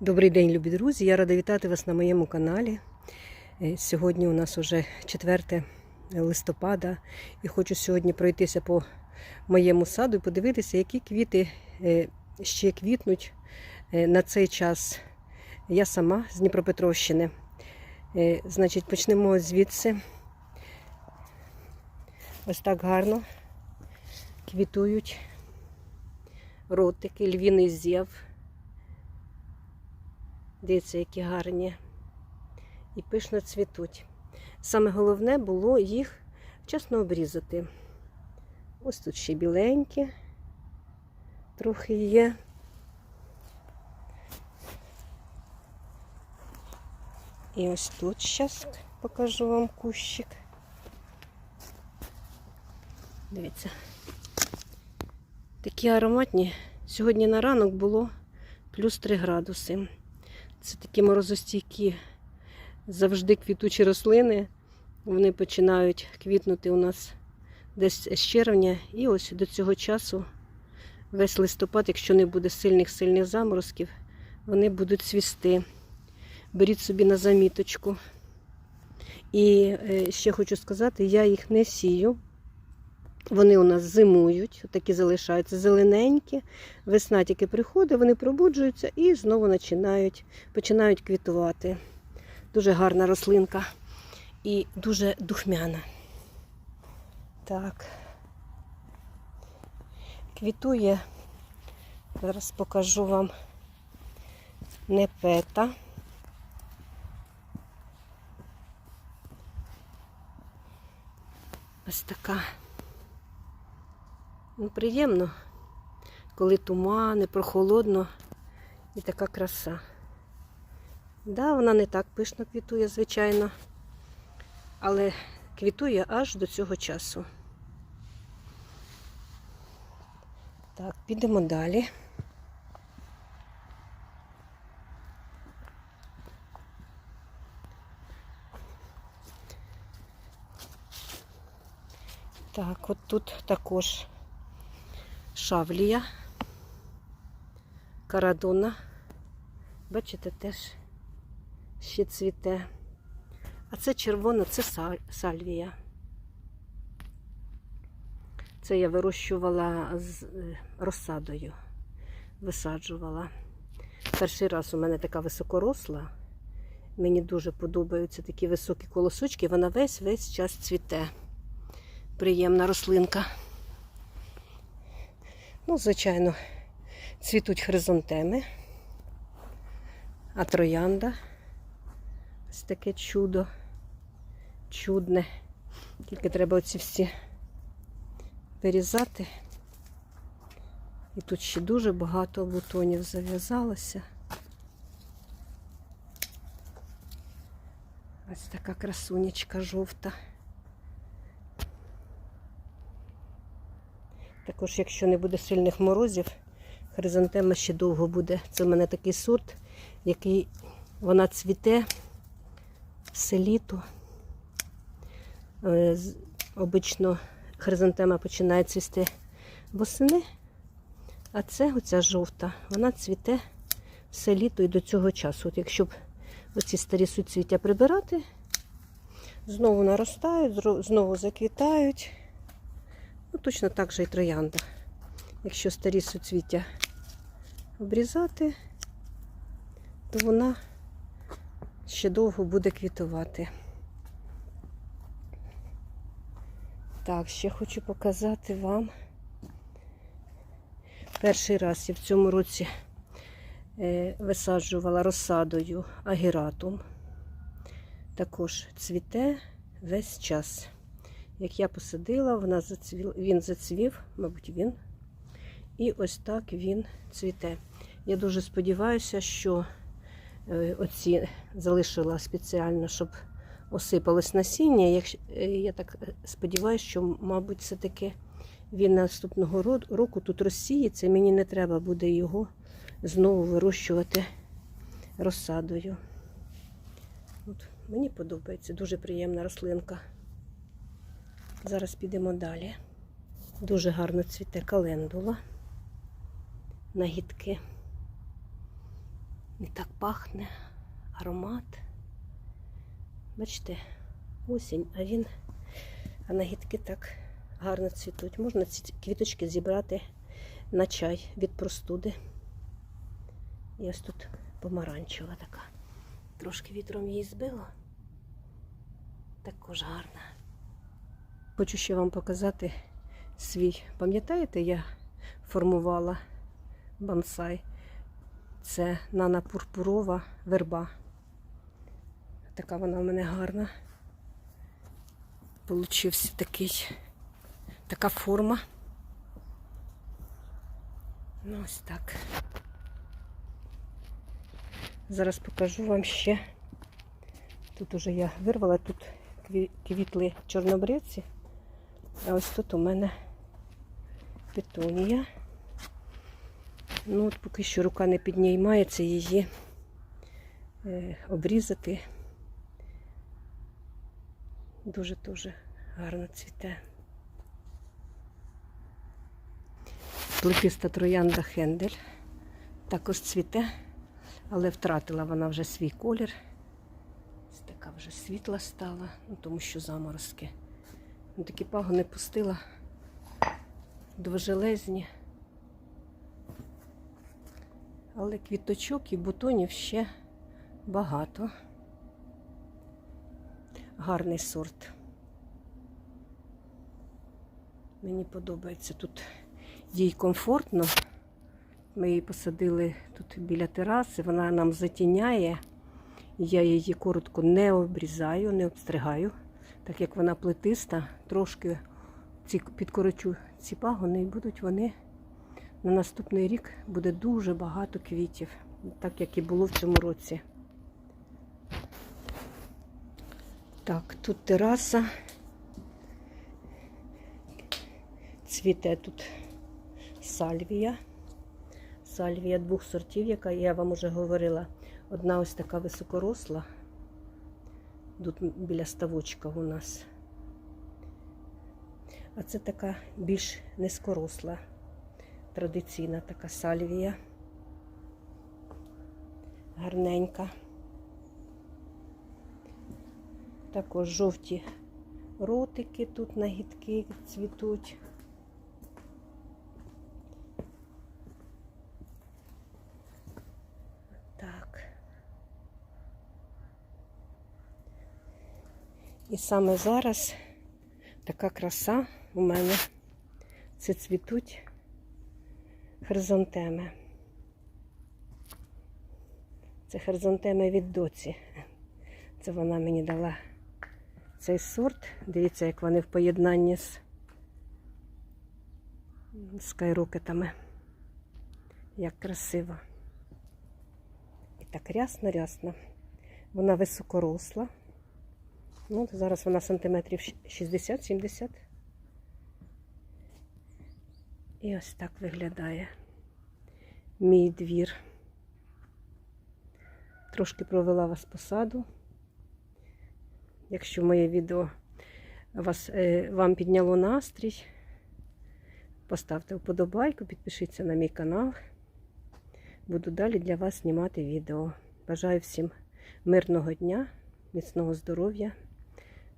Добрий день, любі друзі! Я рада вітати вас на моєму каналі. Е, Сьогодні у нас вже 4 листопада, і хочу сьогодні пройтися по моєму саду і подивитися, які квіти е, ще квітнуть е, на цей час. Я сама з Дніпропетровщини. Значить, почнемо звідси. Ось так гарно квітують ротики, львіний зєв. Дивіться, які гарні. І пишно цвітуть. Саме головне було їх вчасно обрізати. Ось тут ще біленькі, трохи є. І ось тут зараз покажу вам кущик. Дивіться. Такі ароматні. Сьогодні на ранок було плюс 3 градуси. Це такі морозостійкі, завжди квітучі рослини. Вони починають квітнути у нас десь з червня. І ось до цього часу, весь листопад, якщо не буде сильних-сильних заморозків, вони будуть цвісти. Беріть собі на заміточку. І е, ще хочу сказати, я їх не сію. Вони у нас зимують, такі залишаються зелененькі. Весна тільки приходить, вони пробуджуються і знову починають, починають квітувати. Дуже гарна рослинка і дуже духмяна. Так. Квітує, зараз покажу вам непета. Ось така. Ну, приємно, коли тумани, прохолодно і така краса. Да, вона не так пишно квітує, звичайно, але квітує аж до цього часу. Так, підемо далі. Так, от тут також шавлія, карадона. Бачите, теж ще цвіте. А це червона, це сальвія. Це я вирощувала з е, розсадою, висаджувала. Перший раз у мене така високоросла. Мені дуже подобаються такі високі колосочки. Вона весь весь час цвіте. Приємна рослинка. Ну, звичайно, цвітуть хризантеми, а троянда. Ось таке чудо, чудне. Тільки треба оці всі вирізати. І тут ще дуже багато бутонів зав'язалося. Ось така красунечка жовта. Також, якщо не буде сильних морозів, хризантема ще довго буде. Це в мене такий сорт, який вона цвіте все літо. Е, Обично хризантема починає цвісти восени, а це оця жовта, вона цвіте все літо і до цього часу. От якщо б оці старі суцвіття прибирати, знову наростають, знову заквітають. Ну, точно так же і троянда. Якщо старі суцвіття обрізати, то вона ще довго буде квітувати. Так, ще хочу показати вам. Перший раз я в цьому році е, висаджувала розсадою агератум. Також цвіте весь час. Як я посадила, вона зацвіл, він зацвів, мабуть, він. І ось так він цвіте. Я дуже сподіваюся, що е, оці залишила спеціально, щоб осипалось насіння. Якщо, е, я так сподіваюся, що, мабуть, все-таки він наступного року тут розсіється, мені не треба буде його знову вирощувати розсадою. От, мені подобається, дуже приємна рослинка. Зараз підемо далі. Дуже гарно цвіте календула, нагідки. Не так пахне, аромат. Бачите, осінь, а він, а нагідки так гарно цвітуть. Можна ці квіточки зібрати на чай від простуди. І ось тут помаранчева така. Трошки вітром її збило. Також гарна. Хочу ще вам показати свій. Пам'ятаєте, я формувала бонсай? Це нана пурпурова верба. Така вона в мене гарна. Получився такий, така форма. Ну, ось так. Зараз покажу вам ще. Тут уже я вирвала, тут квітли чорнобривці, а ось тут у мене петунія. Ну, от поки що рука не піднімається її е, обрізати. Дуже-дуже гарно цвіте. Плетиста троянда Хендель також цвіте, але втратила вона вже свій колір. Ось така вже світла стала, ну, тому що заморозки. Ну, такі пагони пустила довжелезні. Але квіточок і бутонів ще багато. Гарний сорт. Мені подобається тут їй комфортно. Ми її посадили тут біля тераси, вона нам затіняє. Я її коротко не обрізаю, не обстригаю, так як вона плетиста, трошки ці, підкорочу ці пагони і будуть вони на наступний рік буде дуже багато квітів, так як і було в цьому році. Так, тут тераса. Цвіте тут сальвія. Сальвія двох сортів, яка я вам уже говорила. Одна ось така високоросла. Тут біля ставочка у нас. А це така більш низькоросла, традиційна така сальвія. Гарненька. Також жовті ротики тут нагідки цвітуть. Так. І саме зараз така краса у мене. Це цвітуть хризантеми. Це хризантеми від доці. Це вона мені дала цей сорт. Дивіться, як вони в поєднанні з скайрокетами. Як красиво. І так рясно-рясно. Вона високоросла. Ну, зараз вона сантиметрів 60-70. І ось так виглядає мій двір. Трошки провела вас по саду. Якщо моє відео вас, е, вам підняло настрій, поставте вподобайку, підпишіться на мій канал. Буду далі для вас знімати відео. Бажаю всім мирного дня, міцного здоров'я.